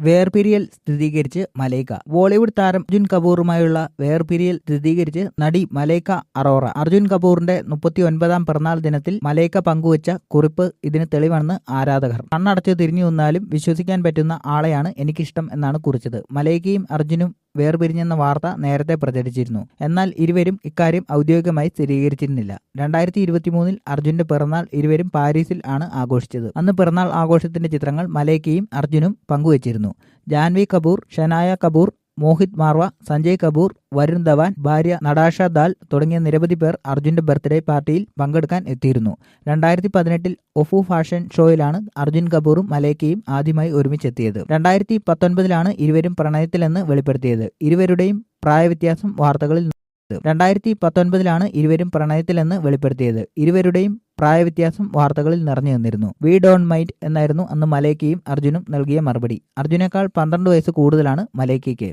വേർപിരിയൽ സ്ഥിരീകരിച്ച് മലൈക്ക. ബോളിവുഡ് താരം അർജുൻ കപൂറുമായുള്ള വേർപിരിയൽ സ്ഥിരീകരിച്ച് നടി മലൈക്ക അറോറ. അർജുൻ കപൂറിന്റെ മുപ്പത്തി ഒൻപതാം പിറന്നാൾ ദിനത്തിൽ മലൈക്ക പങ്കുവച്ച കുറിപ്പ് ഇതിന് തെളിവാണെന്ന് ആരാധകർ. കണ്ണടച്ച് തിരിഞ്ഞു നിന്നാലും വിശ്വസിക്കാൻ പറ്റുന്ന ആളെയാണ് എനിക്കിഷ്ടം എന്നാണ് കുറിച്ചത്. മലൈക്കയും അർജുനും വേർപിരിഞ്ഞെന്ന വാർത്ത നേരത്തെ പ്രചരിച്ചിരുന്നു. എന്നാൽ ഇരുവരും ഇക്കാര്യം ഔദ്യോഗികമായി സ്ഥിരീകരിച്ചിരുന്നില്ല. രണ്ടായിരത്തി ഇരുപത്തിമൂന്നിൽ അർജുന്റെ പിറന്നാൾ ഇരുവരും പാരീസിൽ ആണ് ആഘോഷിച്ചത്. അന്ന് പിറന്നാൾ ആഘോഷത്തിന്റെ ചിത്രങ്ങൾ മലേക്കയും അർജുനും പങ്കുവച്ചിരുന്നു. ജാൻവി കപൂർ ഷനായ കപൂർ മോഹിത് മാർവ സഞ്ജയ് കപൂർ വരുൺ ധവാൻ ഭാര്യ നടാഷ ദാൽ തുടങ്ങിയ നിരവധി പേർ അർജുന്റെ ബർത്ത്ഡേ പാർട്ടിയിൽ പങ്കെടുക്കാൻ എത്തിയിരുന്നു. രണ്ടായിരത്തി പതിനെട്ടിൽ ഒഫു ഫാഷൻ ഷോയിലാണ് അർജുൻ കപൂറും മലേക്കയും ആദ്യമായി ഒരുമിച്ചെത്തിയത്. രണ്ടായിരത്തി പത്തൊൻപതിലാണ് ഇരുവരും പ്രണയത്തിലെന്ന് വെളിപ്പെടുത്തിയത്. ഇരുവരുടെയും പ്രായവ്യത്യാസം വാർത്തകളിൽ രണ്ടായിരത്തി പത്തൊൻപതിലാണ് ഇരുവരും പ്രണയത്തിലെന്ന് വെളിപ്പെടുത്തിയത്. ഇരുവരുടെയും പ്രായവ്യത്യാസം വാർത്തകളിൽ നിറഞ്ഞു നിന്നിരുന്നു. വി ഡോൺ മൈൻഡ് എന്നായിരുന്നു അന്ന് മലേക്കയും അർജുനും നൽകിയ മറുപടി. അർജുനേക്കാൾ പന്ത്രണ്ട് വയസ്സ് കൂടുതലാണ് മലേക്കയ്ക്ക്.